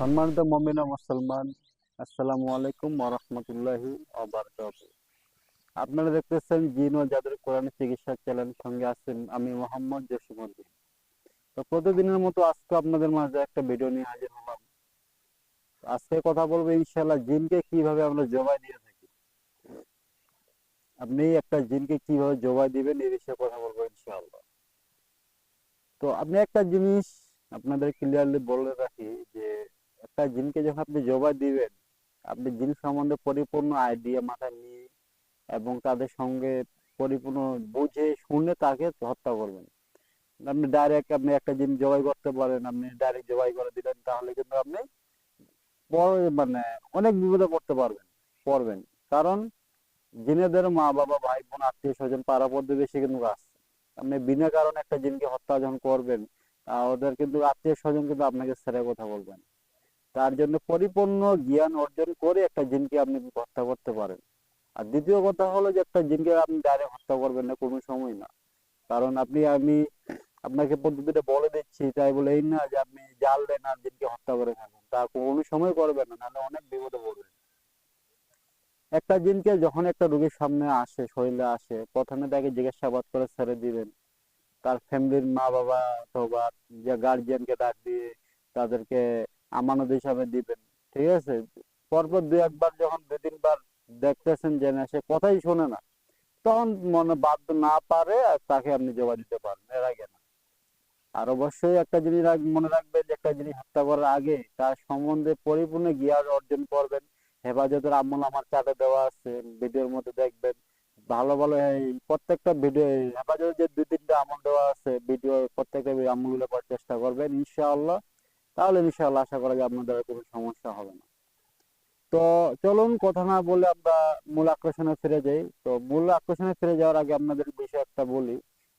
সম্মানিত মমিনা মুসলমান, আসসালামু আলাইকুম ওরহমতুল্লাহি আপনারা দেখতেছেন জিন ও জাদুর কোরআন চিকিৎসা চ্যানেল, সঙ্গে আছেন আমি মোহাম্মদ জসিমুদ্দিন তো প্রতিদিনের মতো আজকে আপনাদের মাঝে একটা ভিডিও নিয়ে হাজির হলাম। আজকে কথা বলব ইনশাল্লাহ জিনকে কীভাবে আমরা জবাই দিয়ে থাকি। আপনি একটা জিনকে কীভাবে জবাই দিবেন এই বিষয়ে কথা বলব ইনশাআল্লাহ। তো আপনি একটা জিনিস আপনাদের ক্লিয়ারলি বলে রাখি যে একটা জিনকে যখন আপনি জবাই দিবেন, আপনি জিন সম্বন্ধে পরিপূর্ণ আইডিয়া মাথায় নিয়ে এবং তাদের সঙ্গে পরিপূর্ণ বুঝে শুনে তাকে হত্যা করবেন। আপনি ডাইরেক্ট আপনি একটা জিন জবাই করতে পারেন, আপনি ডাইরেক্ট জবাই করে দিলেন, তাহলে কিন্তু আপনি মানে অনেক বিপদে পড়তে পারবেন, পড়বেন। কারণ জিনেদের মা বাবা ভাই বোন আত্মীয় স্বজন পাড়া প্রতিবেশী কিন্তু আসছে আপনি বিনা কারণে একটা জিনকে হত্যা যখন করবেন ওদের কিন্তু আত্মীয় স্বজন কিন্তু আপনাকে ছেড়ে কথা বলবেন। তার জন্য পরিপূর্ণ জ্ঞান অর্জন করে একটা জিনকে আপনি হত্যা করতে পারেন। আর দ্বিতীয় কথা হলো যে একটা জিনকে আপনি ডাইরেক্ট হত্যা করবেন না, কোনো সময় না। কারণ আপনি, আমি আপনাকে পদ্ধতিটা বলে দিচ্ছি, তাই বলে এই না যে আপনি জানলেন আর জিনকে হত্যা করে থাকুন তা কোনো সময় করবেন না, নাহলে অনেক বিপদে পড়বেন। একটা জিনকে যখন একটা রোগীর সামনে আসে, শরীরে আসে, প্রথমে তাকে জিজ্ঞাসাবাদ করে ছেড়ে দিবেন। তার ফ্যামিলির মা বাবা অথবা যে গার্জিয়ানকে ডাক দিয়ে তাদেরকে আমানত হিসাবে দিবেন। ঠিক আছে? পরপর দু একবার যখন দুই তিনবার দেখতেছেন যে না, সে কথাই শোনে না, তখন মনে বাধ্য না পারে আর তাকে আপনি জবাব দিতে পারেন। এর আগে না। আর অবশ্যই একটা জিনিস মনে রাখবেন যে একটা জিনিস হত্যা করার আগে তার সম্বন্ধে পরিপূর্ণ জ্ঞান অর্জন করবেন। হেফাজতের আমল আমার চাটে দেওয়া আছে, ভিডিওর মধ্যে দেখবেন। ভালো ভালো এই প্রত্যেকটা ভিডিও হেফাজতের যে দুই তিনটা আমল দেওয়া আছে ভিডিও প্রত্যেকটা আমলগুলো করার চেষ্টা করবেন, ইনশাআল্লাহ। তাহলে ইনশাআল্লাহ আশা করা যায় আপনাদের কোনো সমস্যা হবে না। তো চলুন কথা না বলে আমরা মূল আকর্ষণে ফিরে যাই। তো মূল আকর্ষণে ফিরে যাওয়ার আগে আপনাদের বিষয় একটা বলি।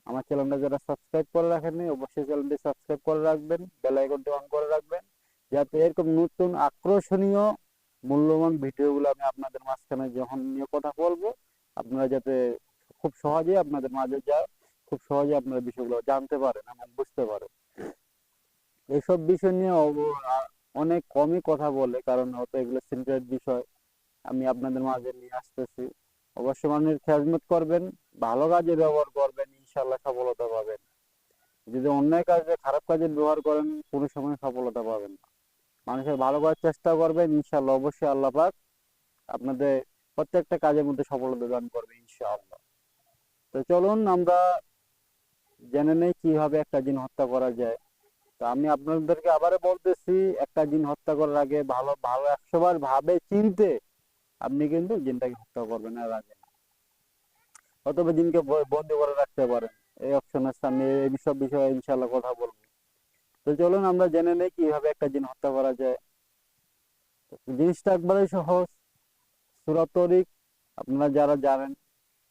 আমার চ্যানেলটা যারা সাবস্ক্রাইব করে রাখেননি, অবশ্যই চ্যানেলটি সাবস্ক্রাইব করে রাখবেন, বেল আইকনটি অন করে রাখবেন, যাতে এরকম নতুন আকর্ষণীয় মূল্যবান ভিডিওগুলো আমি আপনাদের মাঝখানে যখন নিয়ে কথা বলব, আপনারা যাতে খুব সহজেই আপনাদের মাঝে যায় খুব সহজে আপনারা বিষয়গুলো জানতে পারেন এবং বুঝতে পারেন। এইসব বিষয় নিয়ে অনেক কমই কথা বলে, কারণ হয়তো এগুলো সিক্রেট বিষয়। আমি আপনাদের মাঝে নিয়ে আসতেছি। অবশ্যই মানুষের খেজমত করবেন, ভালো কাজে ব্যবহার করবেন ইনশাল্লাহ সফলতা পাবেন। যদি অন্যায় কাজে, খারাপ কাজে ব্যবহার করেন, কোনো সময় সফলতা পাবেন না। মানুষের ভালো করার চেষ্টা করবেন ইনশাল্লাহ অবশ্যই আল্লাহ পাক আপনাদের প্রত্যেকটা কাজের মধ্যে সফলতা দান করবে, ইনশাআল্লাহ। তো চলুন, আমরা জেনে নেই কীভাবে একটা জিন হত্যা করা যায়। তো আমি আপনাদেরকে আবারও বলতেছি, একটা জিন হত্যা করার আগে ভালো ভালো একশো বার ভাবে চিনতে আপনি কিন্তু জিনটাকে হত্যা করবেন এর আগে। অথবা জিনকে বন্দি করে রাখতে পারেন। এই অপশন আছে, আমি এই সব বিষয়ে ইনশাল্লাহ কথা বলব। তো চলুন আমরা জেনে নেই কীভাবে একটা জিন হত্যা করা যায়। জিনিসটা একবারে সহজ। সূরা তরিক, আপনারা যারা জানেন,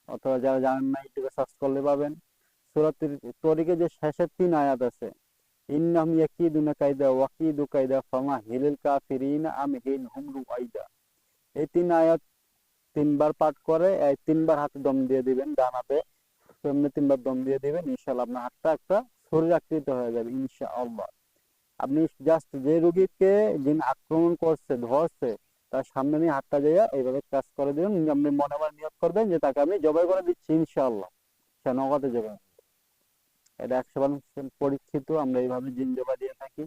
অথবা যারা জানেন না ইউটিউবে সার্চ করলে পাবেন। সূরা তরিকে যে শেষের তিন আয়াত আছে এই আয়াত তিনবার পাঠ করে তিনবার হাতে দম দিয়ে দিবেন সামনে তিনবার দম দিয়ে দিবেন আপনার হাতটা একটা শরীর হয়ে যাবে, ইনশাআল্লাহ। আপনি জাস্ট যে রোগীকে যিন আক্রমণ করছে, ধরছে, তার সামনে নিয়ে হাতটা যাইয়া এইভাবে কাজ করে দিবেন, আপনি মনে মনে নিয়োগ করবেন যে তাকে আমি জবাই করে দিচ্ছি, ইনশাআল্লাহ। সে নগদে জবাই। এটা একশো পার্সেন্ট পরীক্ষিত, আমরা এইভাবে জিন জবা দিয়ে থাকি।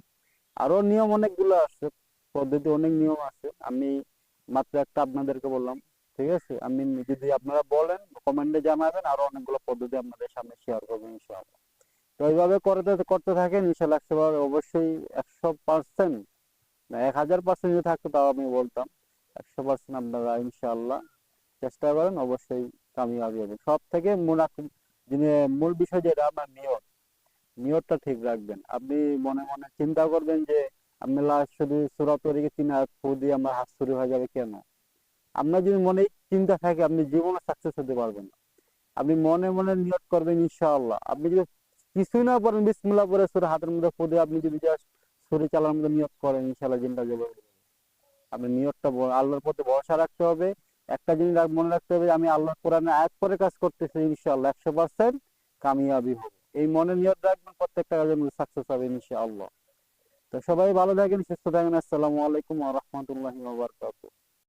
আরও নিয়ম অনেকগুলো আছে, পদ্ধতি অনেক নিয়ম আছে। আমি মাত্র একটা আপনাদেরকে বললাম, ঠিক আছে? আমি যদি আপনারা বলেন কমেন্টে জানাবেন আরও অনেকগুলো পদ্ধতি আপনাদের সামনে শেয়ার করব ইনশাআল্লাহ। তো এইভাবে করতে করতে থাকেন, ইনশাআল্লাহ একশো অবশ্যই একশো পার্সেন্ট এক হাজার পার্সেন্ট যদি থাকতো তাও আমি বলতাম, একশো পার্সেন্ট আপনারা ইনশাআল্লাহ চেষ্টা করেন, অবশ্যই কামিয়াবি হবে সব থেকে আক- যিনি মূল বিষয় যেটা, আপনার নিয়ত। নিয়তটা ঠিক রাখবেন। আপনি মনে মনে চিন্তা করবেন যে আপনি লাস্ট শুধু সুরা তরিকে তিন হাত ফু দিয়ে আমার হাত শুরু হয়ে যাবে কেন? আপনার যদি মনে চিন্তা থাকে, আপনি জীবনে সাকসেস হতে পারবেন আপনি মনে মনে নিয়ত করবেন, ইনশাআল্লাহ। আপনি যদি কিছুই না করেন, বিসমিল্লাহ করে সুরা হাতের মধ্যে ফু দিয়ে আপনি যদি ছুরি চালানোর মধ্যে নিয়ত করেন, ইনশাআল্লাহ জিনটা যাবে আপনি নিয়তটা আল্লাহর প্রতি ভরসা রাখতে হবে। একটা জিনিস মনে রাখতে হবে, আমি আল্লাহ কোরআনে আয়াত করে কাজ করতেছি, ইনশাআল্লাহ একশো পার্সেন্ট কামিয়াবি হবে। এই মনে নিয়ত রাখবেন, প্রত্যেকটা মধ্যে সাকসেস হবে, ইনশাআল্লাহ। তো সবাই ভালো থাকেন, সুস্থ থাকেন, আসসালামু আলাইকুম ওয়া রাহমাতুল্লাহি